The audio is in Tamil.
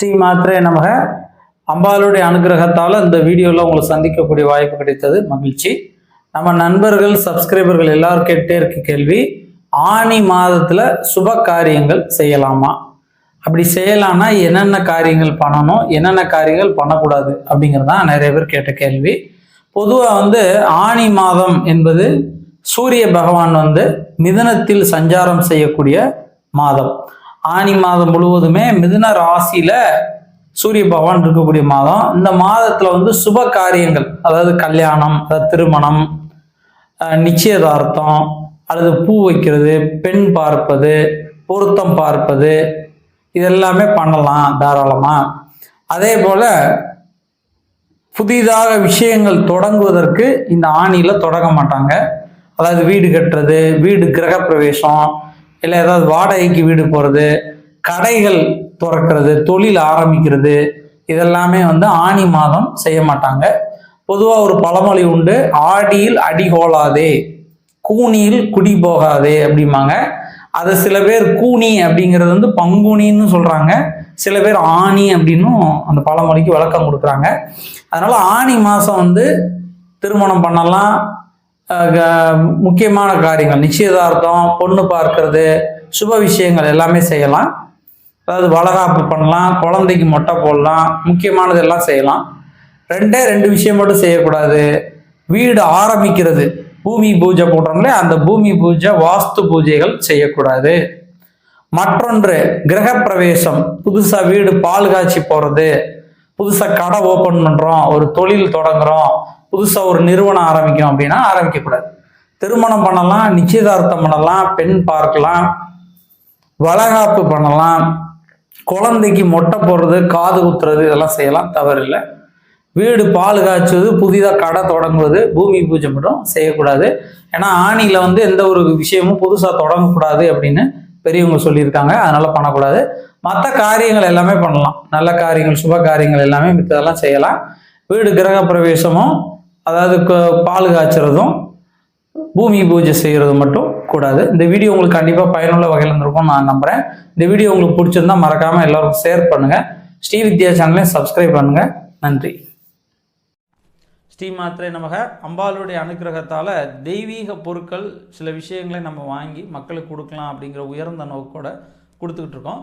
ஸ்ரீ மாத்திரை நமக. அம்பாளுடைய அனுகிரகத்தால் இந்த வீடியோவில் உங்களை சந்திக்கக்கூடிய வாய்ப்பு கிடைத்தது மகிழ்ச்சி. நம்ம நண்பர்கள் சப்ஸ்கிரைபர்கள் எல்லாரும் கேட்டே இருக்க கேள்வி ஆனி மாதத்தில் சுப காரியங்கள் செய்யலாமா? அப்படி செய்யலாம்னா என்னென்ன காரியங்கள் பண்ணணும் என்னென்ன காரியங்கள் பண்ணக்கூடாது அப்படிங்கிறது தான் நிறைய பேர் கேட்ட கேள்வி. பொதுவாக வந்து ஆனி மாதம் என்பது சூரிய பகவான் வந்து மிதனத்தில் சஞ்சாரம் செய்யக்கூடிய மாதம். ஆனி மாதம் முழுவதுமே மிதுன ராசியில சூரிய பகவான் இருக்கக்கூடிய மாதம். இந்த மாதத்துல வந்து சுப காரியங்கள் அதாவது கல்யாணம் அதாவது திருமணம் நிச்சயதார்த்தம் அல்லது பூ வைக்கிறது பெண் பார்ப்பது பொருத்தம் பார்ப்பது இதெல்லாமே பண்ணலாம் தாராளமா. அதே போல புதிதாக விஷயங்கள் தொடங்குவதற்கு இந்த ஆணியில தொடங்க மாட்டாங்க. அதாவது வீடு கட்டுறது வீடு கிரகப்பிரவேசம் இல்லை ஏதாவது வாடகைக்கு வீடு போகிறது கடைகள் திறக்கிறது தொழில் ஆரம்பிக்கிறது இதெல்லாமே வந்து ஆணி மாதம் செய்ய மாட்டாங்க. பொதுவாக ஒரு பழமொழி உண்டு ஆடியில் அடி கோலாதே கூனியில் குடி போகாதே அப்படிம்பாங்க. அது சில பேர் கூனி அப்படிங்கிறது வந்து பங்குனின்னு சொல்கிறாங்க சில பேர் ஆணி அப்படின்னும் அந்த பழமொழிக்கு விளக்கம் கொடுக்குறாங்க. அதனால் ஆணி மாதம் வந்து திருமணம் பண்ணலாம் முக்கியமான காரியங்கள் நிச்சயதார்த்தம் பொண்ணு பார்க்கறது சுப விஷயங்கள் எல்லாமே செய்யலாம். அதாவது வளகாப்பு பண்ணலாம் குழந்தைக்கு மொட்டை போடலாம் முக்கியமானது எல்லாம் செய்யலாம். ரெண்டே ரெண்டு விஷயம் மட்டும் செய்யக்கூடாது. வீடு ஆரம்பிக்கிறது. பூமி பூஜை போடுறோம்லே அந்த பூமி பூஜை வாஸ்து பூஜைகள் செய்யக்கூடாது. மற்றொன்று கிரகப்பிரவேசம். புதுசாக வீடு பால் காய்ச்சி போகிறது புதுசாக கடை ஓப்பன் பண்ணுறோம் ஒரு தொழில் தொடங்குறோம் புதுசாக ஒரு நிறுவனம் ஆரம்பிக்கிறோம் அப்படின்னா ஆரம்பிக்கக்கூடாது திருமணம் பண்ணலாம் நிச்சயதார்த்தம் பண்ணலாம் பெண் பார்க்கலாம் வளகாப்பு பண்ணலாம் குழந்தைக்கு மொட்டை போடுறது காது குத்துறது இதெல்லாம் செய்யலாம் தவறில்லை. வீடு பால் காய்ச்சுவது புதிதாக கடை தொடங்குவது பூமி பூஜை மட்டும் செய்யக்கூடாது. ஏன்னா ஆணியில் வந்து எந்த ஒரு விஷயமும் புதுசாக தொடங்கக்கூடாது அப்படின்னு பெரியவங்க சொல்லியிருக்காங்க. அதனால் பண்ணக்கூடாது. மற்ற காரியங்கள் எல்லாமே பண்ணலாம். நல்ல காரியங்கள் சுப காரியங்கள் எல்லாமே மித்ததெல்லாம் செய்யலாம். வீடு கிரக பிரவேசமும் அதாவது பால் காய்ச்சறதும் பூமி பூஜை செய்கிறது மட்டும் கூடாது. இந்த வீடியோ உங்களுக்கு கண்டிப்பாக பயனுள்ள வகையில் இருந்திருக்கும் நான் நம்புகிறேன் இந்த வீடியோ உங்களுக்கு பிடிச்சிருந்தா மறக்காமல் எல்லோருக்கும் ஷேர் பண்ணுங்கள் ஸ்ரீ வித்யா சேனலையும் சப்ஸ்கிரைப் பண்ணுங்கள் நன்றி. ஸ்ரீ மாத்திரை நமக. அம்பாளுடைய அனுக்கிரகத்தால் தெய்வீக பொருட்கள் சில விஷயங்களை நம்ம வாங்கி மக்களுக்கு கொடுக்கலாம் அப்படிங்கிற உயர்ந்த நோக்கோட கொடுத்துக்கிட்டு இருக்கோம்.